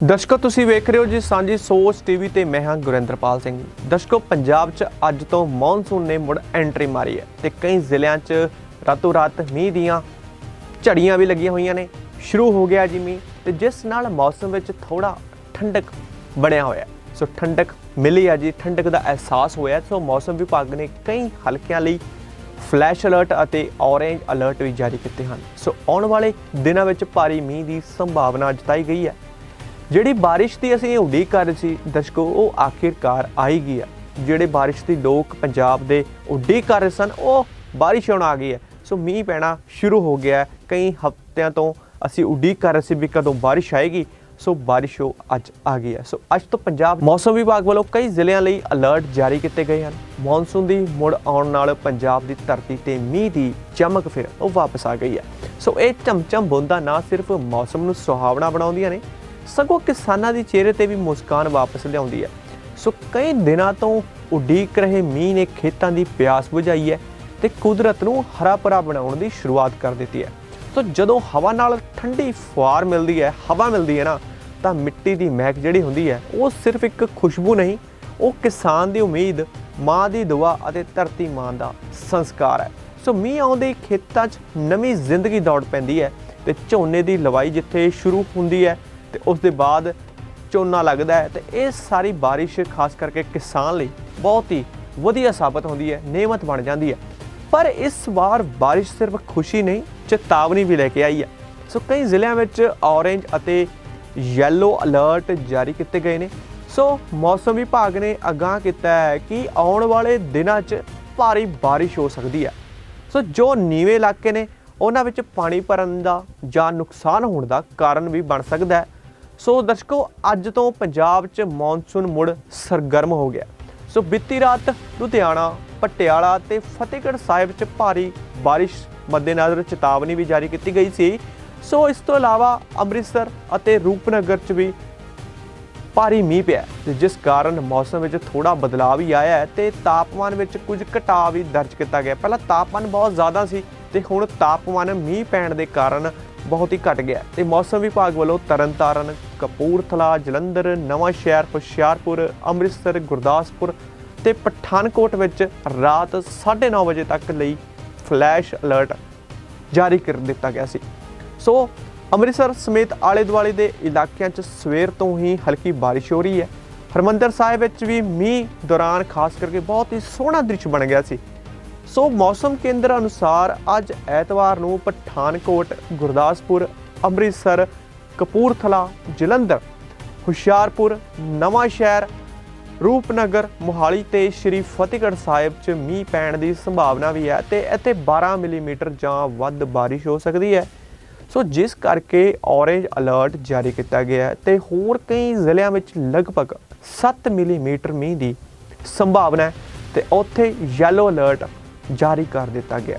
ਦਰਸ਼ਕੋ, ਤੁਸੀਂ ਵੇਖ ਰਹੇ ਹੋ ਜੀ ਸਾਂਝੀ ਸੋਚ ਟੀਵੀ ਤੇ ਮੈਂ ਹਾਂ ਗੁਰਿੰਦਰਪਾਲ ਸਿੰਘ। ਦਰਸ਼ਕੋ, ਪੰਜਾਬ 'ਚ ਅੱਜ ਤੋਂ ਮੌਨਸੂਨ ਨੇ ਮੁੜ ਐਂਟਰੀ ਮਾਰੀ ਹੈ ਤੇ ਕਈ ਜ਼ਿਲ੍ਹਿਆਂ 'ਚ ਰਾਤੋਂ ਰਾਤ ਮੀਂਹ ਦੀਆਂ ਝੜੀਆਂ ਵੀ ਲੱਗੀਆਂ ਹੋਈਆਂ ਨੇ। ਸ਼ੁਰੂ ਹੋ ਗਿਆ ਜੀ ਮੀਂਹ ਤੇ ਜਿਸ ਨਾਲ ਮੌਸਮ ਵਿੱਚ ਥੋੜਾ ਠੰਡਕ ਬਣਿਆ ਹੋਇਆ ਸੋ ਠੰਡਕ ਮਿਲੀ ਆ ਜੀ, ਠੰਡਕ ਦਾ ਅਹਿਸਾਸ ਹੋਇਆ ਸੋ ਮੌਸਮ ਵਿਭਾਗ ਨੇ ਕਈ ਹਲਕਿਆਂ ਲਈ ਫਲੈਸ਼ ਅਲਰਟ ਅਤੇ ਔਰੇਂਜ ਅਲਰਟ ਵੀ ਜਾਰੀ ਕੀਤੇ ਹਨ। ਸੋ ਆਉਣ ਵਾਲੇ ਦਿਨਾਂ ਵਿੱਚ ਭਾਰੀ ਮੀਂਹ ਦੀ ਸੰਭਾਵਨਾ ਜਤਾਈ ਗਈ ਹੈ। ਜਿਹੜੀ ਬਾਰਿਸ਼ ਦੀ ਅਸੀਂ ਉਡੀਕ ਕਰ ਰਹੇ ਸੀ, ਦਰਸ਼ਕੋ, ਉਹ ਆਖਿਰਕਾਰ ਆਈ ਗਈ ਹੈ ਜਿਹੜੇ ਬਾਰਿਸ਼ ਦੀ ਲੋਕ ਪੰਜਾਬ ਦੇ ਉਡੀਕ ਕਰ ਰਹੇ ਸਨ, ਉਹ ਬਾਰਿਸ਼ ਹੁਣ ਆ ਗਈ ਹੈ ਸੋ ਮੀਂਹ ਪੈਣਾ ਸ਼ੁਰੂ ਹੋ ਗਿਆ ਕਈ ਹਫ਼ਤਿਆਂ ਤੋਂ ਅਸੀਂ ਉਡੀਕ ਕਰ ਰਹੇ ਸੀ ਵੀ ਕਦੋਂ ਬਾਰਿਸ਼ ਆਏਗੀ। ਸੋ ਬਾਰਿਸ਼ ਉਹ ਅੱਜ ਆ ਗਈ ਹੈ ਸੋ ਅੱਜ ਤੋਂ ਪੰਜਾਬ ਮੌਸਮ ਵਿਭਾਗ ਵੱਲੋਂ ਕਈ ਜ਼ਿਲ੍ਹਿਆਂ ਲਈ ਅਲਰਟ ਜਾਰੀ ਕੀਤੇ ਗਏ ਹਨ। ਮੌਨਸੂਨ ਦੀ ਮੁੜ ਆਉਣ ਨਾਲ ਪੰਜਾਬ ਦੀ ਧਰਤੀ ਤੇ ਮੀਂਹ ਦੀ ਚਮਕ ਫਿਰ ਉਹ ਵਾਪਸ ਆ ਗਈ ਹੈ ਸੋ ਇਹ ਚਮਚਮ ਬੂੰਦਾਂ ਨਾ ਸਿਰਫ ਮੌਸਮ ਨੂੰ ਸੁਹਾਵਣਾ ਬਣਾਉਂਦੀਆਂ ਨੇ ਸਗੋਂ ਕਿਸਾਨਾਂ ਦੀ ਚਿਹਰੇ ਤੇ ਵੀ ਮੁਸਕਾਨ ਵਾਪਸ ਲਿਆਉਂਦੀ ਹੈ। ਸੋ ਕਈ ਦਿਨਾਂ ਤੋਂ ਉਡੀਕ ਰਹੇ ਮੀਂਹ ਨੇ ਖੇਤਾਂ ਦੀ ਪਿਆਸ ਬੁਝਾਈ ਹੈ ਤੇ ਕੁਦਰਤ ਨੂੰ ਹਰਾ ਭਰਾ ਬਣਾਉਣ ਦੀ ਸ਼ੁਰੂਆਤ ਕਰ ਦਿੱਤੀ ਹੈ। ਸੋ ਜਦੋਂ ਹਵਾ ਨਾਲ ਠੰਡੀ ਫੁਆਰ ਮਿਲਦੀ ਹੈ, ਹਵਾ ਮਿਲਦੀ ਹੈ ਨਾ, ਤਾਂ ਮਿੱਟੀ ਦੀ ਮਹਿਕ ਜਿਹੜੀ ਹੁੰਦੀ ਹੈ, ਉਹ ਸਿਰਫ ਇੱਕ ਖੁਸ਼ਬੂ ਨਹੀਂ, ਉਹ ਕਿਸਾਨ ਦੀ ਉਮੀਦ, ਮਾਂ ਦੀ ਦੁਆ ਅਤੇ ਧਰਤੀ ਮਾਂ ਦਾ ਸੰਸਕਾਰ ਹੈ। ਸੋ ਮੀਂਹ ਆਉਂਦੇ ਹੀ ਖੇਤਾਂ 'ਚ ਨਵੀਂ ਜ਼ਿੰਦਗੀ ਦੌੜ ਪੈਂਦੀ ਹੈ ਤੇ ਝੋਨੇ ਦੀ ਲਵਾਈ ਜਿੱਥੇ ਸ਼ੁਰੂ ਹੁੰਦੀ ਹੈ ਤੇ ਉਸ ਦੇ ਬਾਅਦ ਝੋਨਾ ਲੱਗਦਾ ਹੈ ਤੇ ਇਹ ਸਾਰੀ ਬਾਰਿਸ਼ ਖਾਸ ਕਰਕੇ ਕਿਸਾਨ ਲਈ ਬਹੁਤ ਹੀ ਵਧੀਆ ਸਾਬਤ ਹੁੰਦੀ ਹੈ, ਨੇਮਤ ਬਣ ਜਾਂਦੀ ਹੈ। ਪਰ ਇਸ ਵਾਰ ਬਾਰਿਸ਼ ਸਿਰਫ ਖੁਸ਼ੀ ਨਹੀਂ, ਚੇਤਾਵਨੀ ਵੀ ਲੈ ਕੇ ਆਈ ਹੈ। ਸੋ ਕਈ ਜ਼ਿਲ੍ਹਿਆਂ ਵਿੱਚ ਔਰੇਂਜ ਅਤੇ ਯੈਲੋ ਅਲਰਟ ਜਾਰੀ ਕੀਤੇ ਗਏ ਨੇ। ਸੋ ਮੌਸਮ ਵਿਭਾਗ ਨੇ ਅਗਾਹ ਕੀਤਾ ਹੈ ਕਿ ਆਉਣ ਵਾਲੇ ਦਿਨਾਂ 'ਚ ਭਾਰੀ ਬਾਰਿਸ਼ ਹੋ ਸਕਦੀ ਹੈ। ਸੋ ਜੋ ਨੀਵੇਂ ਇਲਾਕੇ ਨੇ, ਉਹਨਾਂ ਵਿੱਚ ਪਾਣੀ ਭਰਨ ਦਾ ਜਾਂ ਨੁਕਸਾਨ ਹੋਣ ਦਾ ਕਾਰਨ ਵੀ ਬਣ ਸਕਦਾ ਹੈ। ਸੋ ਦਰਸ਼ਕੋ, ਅੱਜ ਤੋਂ ਪੰਜਾਬ 'ਚ ਮੌਨਸੂਨ ਮੁੜ ਸਰਗਰਮ ਹੋ ਗਿਆ। ਸੋ ਬੀਤੀ ਰਾਤ ਲੁਧਿਆਣਾ, ਪਟਿਆਲਾ ਤੇ ਫਤਿਹਗੜ੍ਹ ਸਾਹਿਬ 'ਚ ਭਾਰੀ ਬਾਰਿਸ਼ ਮੱਦੇਨਜ਼ਰ ਚੇਤਾਵਨੀ ਵੀ ਜਾਰੀ ਕੀਤੀ ਗਈ ਸੀ। ਸੋ ਇਸ ਤੋਂ ਇਲਾਵਾ ਅੰਮ੍ਰਿਤਸਰ ਅਤੇ ਰੂਪਨਗਰ 'ਚ ਵੀ ਭਾਰੀ ਮੀਂਹ ਪਿਆ ਤੇ ਜਿਸ ਕਾਰਨ ਮੌਸਮ ਵਿੱਚ ਥੋੜਾ ਬਦਲਾਅ ਵੀ ਆਇਆ ਹੈ ਤੇ ਤਾਪਮਾਨ ਵਿੱਚ ਕੁਝ ਘਟਾਅ ਵੀ ਦਰਜ ਕੀਤਾ ਗਿਆ। ਪਹਿਲਾਂ ਤਾਪਮਾਨ ਬਹੁਤ ਜ਼ਿਆਦਾ ਸੀ ਤੇ ਹੁਣ ਤਾਪਮਾਨ ਮੀਂਹ ਪੈਣ ਦੇ ਕਾਰਨ ਬਹੁਤ ਹੀ ਘਟ ਗਿਆ। ਤੇ ਮੌਸਮ ਵਿਭਾਗ ਵੱਲੋਂ ਤਰਨਤਾਰਨ, ਕਪੂਰਥਲਾ, ਜਲੰਧਰ, ਨਵਾਂ ਸ਼ਹਿਰ, ਹੁਸ਼ਿਆਰਪੁਰ, ਅੰਮ੍ਰਿਤਸਰ, ਗੁਰਦਾਸਪੁਰ ਤੇ ਪਠਾਨਕੋਟ ਵਿੱਚ ਰਾਤ 9:30 ਵਜੇ ਤੱਕ ਲਈ ਫਲੈਸ਼ ਅਲਰਟ ਜਾਰੀ ਕਰ ਦਿੱਤਾ ਗਿਆ ਸੀ। ਸੋ ਅੰਮ੍ਰਿਤਸਰ ਸਮੇਤ ਆਲੇ ਦੁਆਲੇ ਦੇ ਇਲਾਕਿਆਂ 'ਚ ਸਵੇਰ ਤੋਂ ਹੀ ਹਲਕੀ ਬਾਰਿਸ਼ ਹੋ ਰਹੀ ਹੈ। ਹਰਮੰਦਰ ਸਾਹਿਬ ਵਿੱਚ ਵੀ ਮੀਂਹ ਦੌਰਾਨ ਖਾਸ ਕਰਕੇ ਬਹੁਤ ਹੀ ਸੋਹਣਾ ਦ੍ਰਿਸ਼ ਬਣ ਗਿਆ ਸੀ। ਸੋ ਮੌਸਮ ਕੇਂਦਰ ਅਨੁਸਾਰ ਅੱਜ ਐਤਵਾਰ ਨੂੰ ਪਠਾਨਕੋਟ, ਗੁਰਦਾਸਪੁਰ, ਅੰਮ੍ਰਿਤਸਰ, ਕਪੂਰਥਲਾ, ਜਲੰਧਰ, ਹੁਸ਼ਿਆਰਪੁਰ, ਨਵਾਂ ਸ਼ਹਿਰ, ਰੂਪਨਗਰ, ਮੋਹਾਲੀ ਤੇ ਸ਼੍ਰੀ ਫਤਿਹਗੜ੍ਹ ਸਾਹਿਬ 'ਚ ਮੀਂਹ ਪੈਣ ਦੀ ਸੰਭਾਵਨਾ ਵੀ ਹੈ ਤੇ ਇੱਥੇ 12 ਮਿਲੀਮੀਟਰ ਜਾਂ ਵੱਧ ਬਾਰਿਸ਼ ਹੋ ਸਕਦੀ ਹੈ। ਸੋ ਜਿਸ ਕਰਕੇ ਔਰੇਂਜ ਅਲਰਟ ਜਾਰੀ ਕੀਤਾ ਗਿਆ ਹੈ ਤੇ ਹੋਰ ਕਈ ਜ਼ਿਲ੍ਹਿਆਂ ਵਿੱਚ ਲਗਭਗ 7 ਮਿਲੀਮੀਟਰ ਮੀਂਹ ਦੀ ਸੰਭਾਵਨਾ ਹੈ ਤੇ ਉੱਥੇ ਯੈਲੋ ਅਲਰਟ ਜਾਰੀ ਕਰ ਦਿੱਤਾ ਗਿਆ।